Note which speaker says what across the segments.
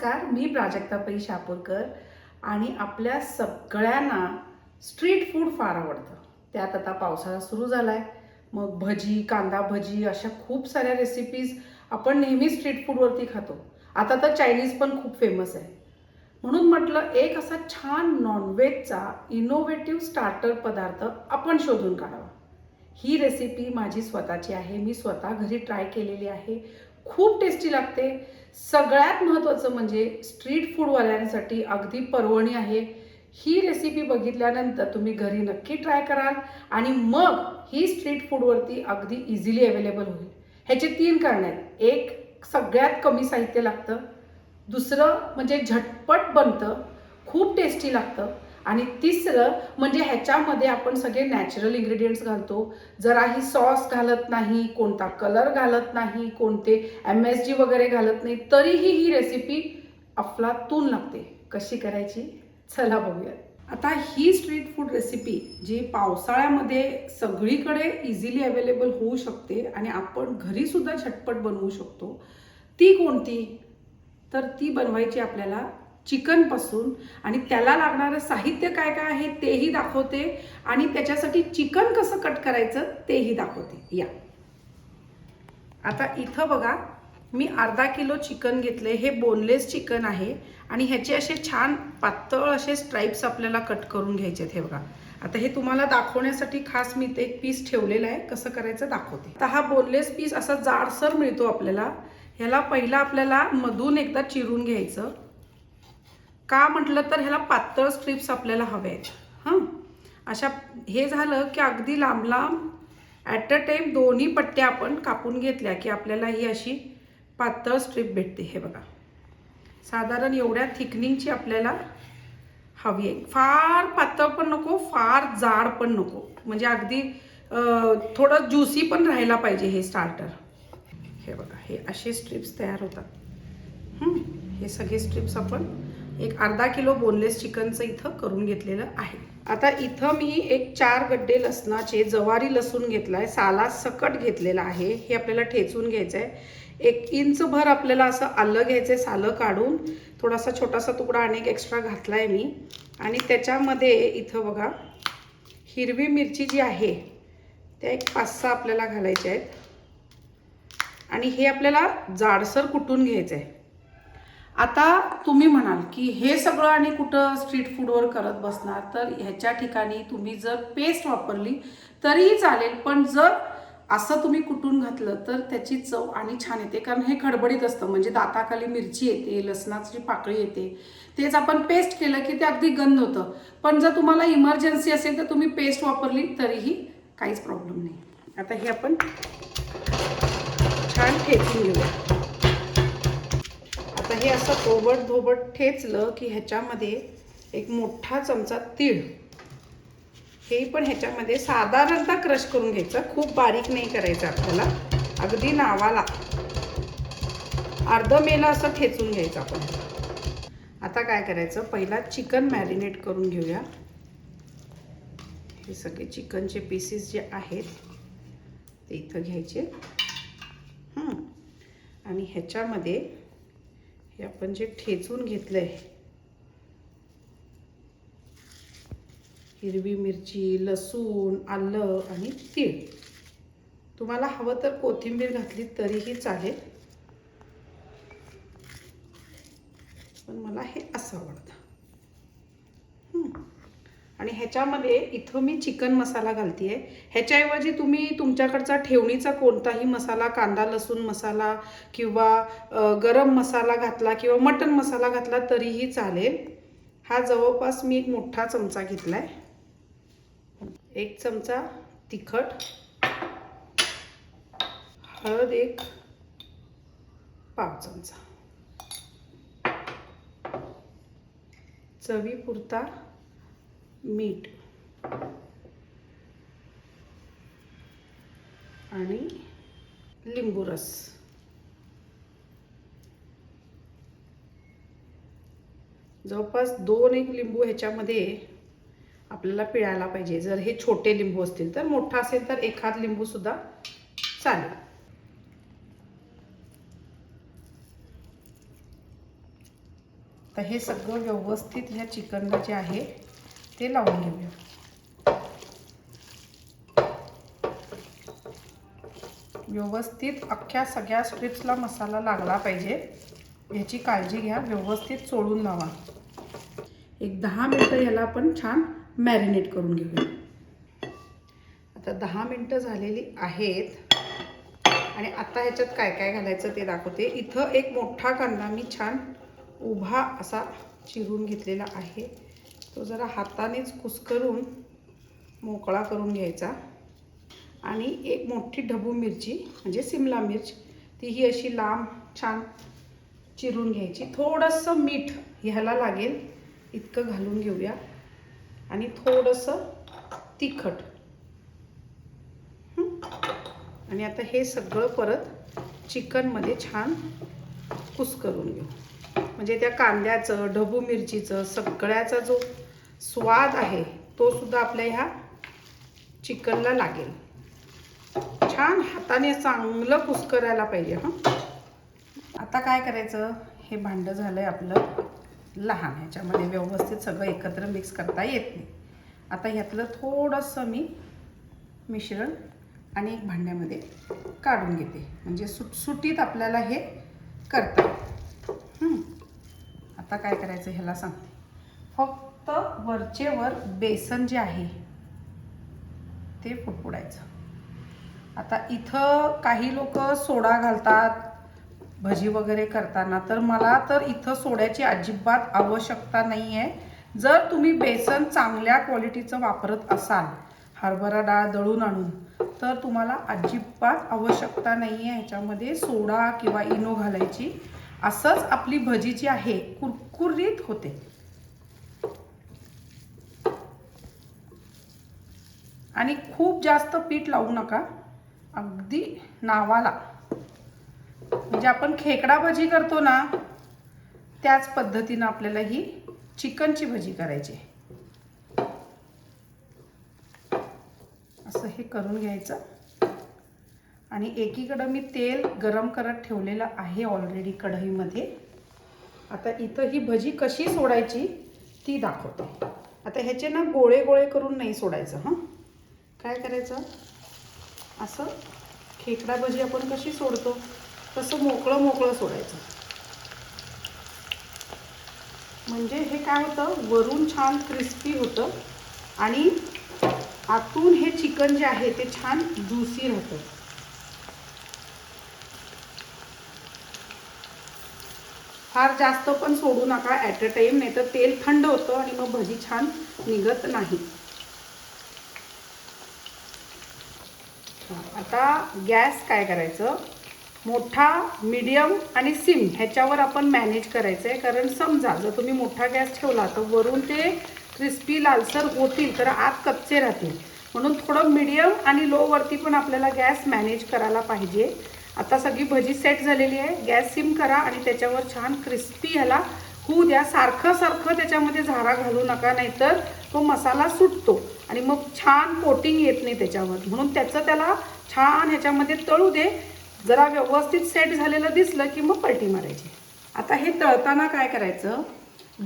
Speaker 1: नमस्कार मी प्राजक्ता पै शापूरकर आणि आपल्या सगळ्यांना स्ट्रीट फूड फार आवडतं. त्यात आता पावसाळा सुरू झाला आहे मग भजी कांदा भजी अशा खूप साऱ्या रेसिपीज आपण नेहमी स्ट्रीट फूडवरती खातो. आता तर चायनीज पण खूप फेमस आहे. म्हणून म्हटलं एक असा छान नॉनव्हेजचा इनोव्हेटिव्ह स्टार्टर पदार्थ आपण शोधून काढावा. ही रेसिपी माझी स्वतःची आहे. मी स्वतः घरी ट्राय केलेली आहे. खूप टेस्टी लागते. सगळ्यात महत्त्वाचं म्हणजे स्ट्रीट फूडवाल्यांसाठी अगदी पर्वणी आहे. ही रेसिपी बघितल्यानंतर तुम्ही घरी नक्की ट्राय कराल आणि मग ही स्ट्रीट फूडवरती अगदी इझिली अवेलेबल होईल. ह्याचे तीन कारण आहेत. एक सगळ्यात कमी साहित्य लागतं. दुसरं म्हणजे झटपट बनतं. खूप टेस्टी लागतं. आणि तिसरं म्हणजे ह्याच्यामध्ये आपण सगळे नॅचरल इन्ग्रेडियंट्स घालतो. जराही सॉस घालत नाही कोणता कलर घालत नाही कोणते एम एस जी वगैरे घालत नाही तरीही ही रेसिपी अफलातून लागते. कशी करायची? चला बघूयात. आता ही स्ट्रीट फूड रेसिपी जी पावसाळ्यामध्ये सगळीकडे इझिली अवेलेबल होऊ शकते आणि आपण घरीसुद्धा झटपट बनवू शकतो ती कोणती? तर ती बनवायची आपल्याला चिकनपासून. आणि त्याला लागणारं साहित्य काय काय आहे तेही दाखवते. आणि त्याच्यासाठी चिकन कसं कट करायचं तेही दाखवते. या. आता इथं बघा मी अर्धा किलो चिकन घेतले हे बोनलेस चिकन आहे. आणि ह्याचे असे छान पातळ असे स्ट्राईप्स आपल्याला कट करून घ्यायचे आहेत. हे बघा. आता हे तुम्हाला दाखवण्यासाठी खास मी ते एक पीस ठेवलेलं आहे. कसं करायचं दाखवते. आता हा बोनलेस पीस असा जाडसर मिळतो आपल्याला. ह्याला पहिला आपल्याला मधून एकदा चिरून घ्यायचं. का म्हटलं तर ह्याला पातळ स्ट्रिप्स आपल्याला हवे आहेत हां? अशा हे झालं की अगदी लांब लांब ॲट अ टाईम दोन्ही पट्ट्या आपण कापून घेतल्या की आपल्याला ही अशी पातळ स्ट्रीप भेटते. हे बघा. साधारण एवढ्या थिकनिंगची आपल्याला हवी आहे. फार पातळ पण नको फार जाड पण नको. म्हणजे अगदी थोडं ज्युसी पण राहायला पाहिजे हे स्टार्टर हे बघा हे असे स्ट्रिप्स तयार होतात. हे? सगळे स्ट्रिप्स आपण एक अर्धा किलो बोनलेस चिकनचं इथं करून घेतलेलं आहे. आता इथं मी एक चार गड्डे लसणाचे जवारी लसूण घेतलाय साला सकट घेतलेला आहे हे आपल्याला ठेचून घ्यायचं आहे एक इंच भर आपल्याला असं आलं घ्यायचं आहे सालं काढून थोडासा छोटासा तुकडा आणि एक एक्स्ट्रा घातला आहे मी. आणि त्याच्यामध्ये इथं बघा हिरवी मिरची जी आहे त्या एक पाच सहा आपल्याला घालायच्या आहेत. आणि हे आपल्याला जाडसर कुटून घ्यायचं आहे आता तुम्ही म्हणाल की हे सगळं आणि कुठं स्ट्रीट फूडवर करत बसणार तर ह्याच्या ठिकाणी तुम्ही जर पेस्ट वापरली तरीही चालेल. पण जर असं तुम्ही कुटून घातलं तर त्याची चव आणि छान येते. कारण हे खडबडीत असतं. म्हणजे दाताखाली मिरची येते लसणाची पाकळी येते. तेच आपण पेस्ट केलं की ते अगदी गंध होतं. पण जर तुम्हाला इमर्जन्सी असेल तर तुम्ही पेस्ट वापरली तरीही काहीच प्रॉब्लेम नाही. आता हे आपण छान ठेचून घेऊया. आता हे असं कोबट धोबट ठेचलं की ह्याच्यामध्ये एक मोठा चमचा तीळ. हे पण ह्याच्यामध्ये साधारणतः क्रश करून घ्यायचं. खूप बारीक नाही करायचं आपल्याला. अगदी नावाला. अर्ध मेला असं ठेचून घ्यायचं आपण. आता काय करायचं? पहिला चिकन मॅरिनेट करून घेऊया. हे सगळे चिकनचे पीसेस जे आहेत ते इथं घ्यायचे. आणि ह्याच्यामध्ये हे आपण जे ठेचून घेतलं आहे हिरवी मिरची लसूण आलं आणि तीळ. तुम्हाला हवं तर कोथिंबीर घातली तरीही चालेल. पण मला हे असं आवडतं. आणि ह्याच्यामध्ये इथं मी चिकन मसाला घालते आहे ह्याच्याऐवजी तुम्ही तुमच्याकडचा ठेवणीचा कोणताही मसाला कांदा लसूण मसाला किंवा गरम मसाला घातला किंवा मटन मसाला घातला तरीही चालेल. हा जवळपास मी एक मोठा चमचा घेतला आहे एक चमचा तिखट. हळद एक पाव चमचा. चवीपुरता मीठ. आणि लिंबू रस. जवळपास दोन एक लिंबू ह्याच्यामध्ये आपल्याला पिळायला पाहिजे. जर हे छोटे लिंबू असतील तर मोठा असेल तर एखाद लिंबू सुद्धा चालेल. तर हे सगळं व्यवस्थित ह्या चिकनला जे आहे ते लावून घेऊया. व्यवस्थित अख्ख्या सगळ्या स्ट्रिप्सला मसाला लागला पाहिजे. ह्याची काळजी घ्या व्यवस्थित चोळून लावा. एक दहा मिनटं ह्याला आपण छान मॅरिनेट करून घेऊया. आता दहा मिनटं झालेली आहेत. आणि आता ह्याच्यात काय काय घालायचं ते दाखवते. इथं एक मोठा कांदा मी छान उभा असा चिरून घेतलेला आहे. तो जरा हातानेच कुस्करून मोकळा करून घ्यायचा. आणि एक मोठी ढबू मिरची म्हणजे सिमला मिर्च तीही अशी लांब छान चिरून घ्यायची. थोडंसं मीठ ह्याला लागेल इतकं घालून घेऊया. आणि थोडंसं तिखट. आणि आता हे सगळं परत चिकनमध्ये छान कुस करून घेऊ. म्हणजे त्या कांद्याचं ढबू मिरचीचं सगळ्याचा जो स्वाद आहे तो सुद्धा आपल्या ह्या चिकनला लागेल. छान हाताने चांगलं कुस्करायला पाहिजे हां. आता काय करायचं? हे भांडं झालंय आपलं लहान ह्याच्यामध्ये व्यवस्थित सगळं एकत्र मिक्स करता येत नाही. आता ह्यातलं थोडंसं मी मिश्रण आणि एक भांड्यामध्ये काढून घेते. म्हणजे सुटसुटीत आपल्याला हे करता आता काय करायचं ह्याला सांगते. फक्त वरचे वर बेसन जे आहे ते फुडफुडायचं आता इथं काही लोक सोडा घालतात भजी वगैरे करताना. तर मला तर इथं सोड्याची अजिबात आवश्यकता नाही आहे जर तुम्ही बेसन चांगल्या क्वालिटीचं वापरत असाल हरभरा डाळ दळून आणून तर तुम्हाला अजिबात आवश्यकता नाही आहे ह्याच्यामध्ये सोडा किंवा इनो घालायची. असंच आपली भजी जी आहे कुरकुरीत होते. आणि खूप जास्त पीठ लावू नका. अगदी नावाला. म्हणजे आपण खेकडा भजी करतो ना त्याच पद्धतीनं आपल्याला ही चिकनची भजी करायची असं हे करून घ्यायचं. आणि एकीकडं मी तेल गरम करत ठेवलेलं आहे ऑलरेडी कढईमध्ये. आता इथं ही भजी कशी सोडायची ती दाखवते. आता ह्याचे ना गोळे गोळे करून नाही सोडायचं हां? काय करायचं? असं खेकडा भजी आपण कशी सोडतो? तसं मोकळं मोकळं सोडायचं. म्हणजे हे काय होतं? वरून छान क्रिस्पी होतं आणि आतून हे चिकन जे आहे ते छान ज्युसी राहतं. फार जास्त पण सोडू नका ॲट अ टाईम नाही तर तेल थंड होतं आणि मग भजी छान निघत नाही. आता गॅस काय करायचं? मोठा मीडियम आणि सिम ह्याच्यावर आपण मॅनेज करायचं आहे कारण समजा जर तुम्ही मोठा गॅस ठेवला तर वरून ते क्रिस्पी लालसर होतील तर आत कच्चे राहतील. म्हणून थोडं मीडियम आणि लोवरती पण आपल्याला गॅस मॅनेज करायला पाहिजे. आता सगळी भजी सेट झालेली आहे. गॅस सिम करा आणि त्याच्यावर छान क्रिस्पी ह्याला होऊ द्या. सारखं सारखं त्याच्यामध्ये झारा घालू नका नाहीतर तो मसाला सुटतो. आणि मग छान कोटिंग येत नाही त्याच्यावर. म्हणून त्याचं त्याला छान ह्याच्यामध्ये तळू दे. जरा व्यवस्थित सेट झालेलं दिसलं की मग पलटी मारायची. आता हे तळताना काय करायचं?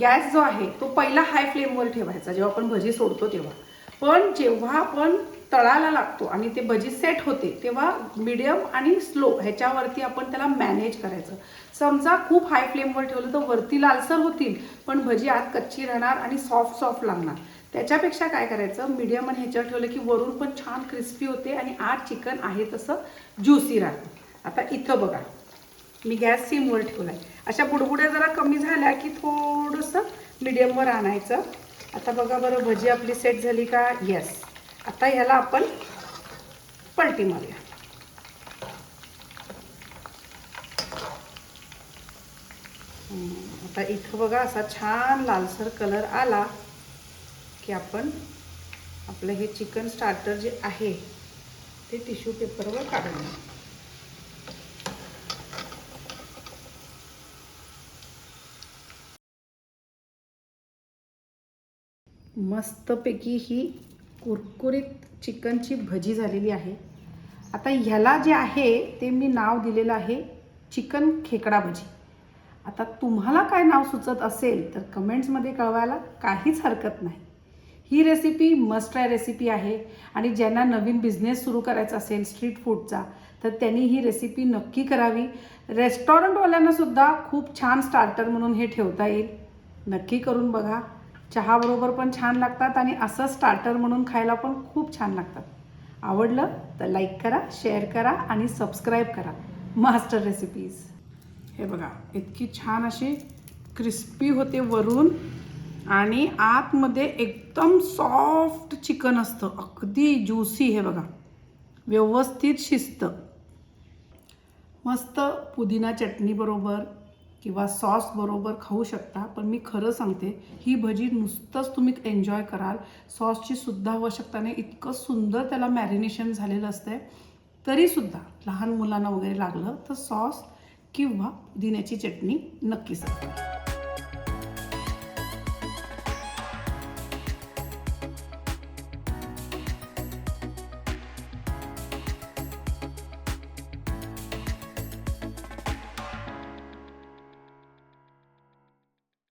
Speaker 1: गॅस जो आहे तो पहिला हाय फ्लेमवर ठेवायचा. जेव्हा आपण भजी सोडतो तेव्हा. पण जेव्हा आपण तळायला लागतो आणि ते भजी सेट होते तेव्हा मिडियम आणि स्लो ह्याच्यावरती आपण त्याला मॅनेज करायचं. समजा खूप हाय फ्लेमवर ठेवलं तर वरती लालसर होतील पण भजी आत कच्ची राहणार आणि सॉफ्ट सॉफ्ट लागणार. त्याच्यापेक्षा काय करायचं मीडियम आणि ह्याच्यावर ठेवलं की वरून पण छान क्रिस्पी होते आणि आत चिकन आहे तसं ज्युसी राहतं. आता इथं बघा मी गॅस सिमवर ठेवला आहे अशा बुडबुड्या जरा कमी झाल्या की थोडंसं मिडियमवर आणायचं. आता बघा बरं भजी आपली सेट झाली का? येस आता ह्याला आपण पलटी मारूया. आता इथं बघा असा छान लालसर कलर आला की आपण आपलं हे चिकन स्टार्टर जे आहे ते टिश्यू पेपरवर काढून मस्तपैकी ही कुरकुरीत चिकनची भजी झालेली आहे. आता ह्याला जे आहे ते मी नाव दिलेलं आहे चिकन खेकडा भजी. आता तुम्हाला काय नाव सुचत असेल तर कमेंट्समध्ये कळवायला काहीच हरकत नाही. ही रेसिपी मस्ट ट्राय रेसिपी आहे आणि ज्यांना नवीन बिझनेस सुरू करायचा असेल स्ट्रीट फूडचा तर त्यांनी ही रेसिपी नक्की करावी. रेस्टॉरंटवाल्यांनासुद्धा खूप छान स्टार्टर म्हणून हे ठेवता येईल. नक्की करून बघा. चहाबरोबर पण छान लागतात आणि असं स्टार्टर म्हणून खायला पण खूप छान लागतात. आवडलं तर लाईक करा शेअर करा आणि सबस्क्राईब करा. मास्टर रेसिपीज हे बघा इतकी छान अशी क्रिस्पी होते वरून आणि आतमध्ये एकदम सॉफ्ट चिकन असतं. अगदी ज्युसी हे बघा. व्यवस्थित शिस्त मस्त पुदिना चटणीबरोबर किंवा सॉस बरोबर खाऊ शकता पण मी खरं सांगते ही भजी नुसतंच तुम्ही एन्जॉय कराल. सॉसची सुद्धा आवश्यकता नाही इतकं सुंदर त्याला मॅरिनेशन झालेलं असतंय. तरीसुद्धा लहान मुलांना वगैरे लागलं तर सॉस किंवा पुदिन्याची चटणी नक्की सांगा.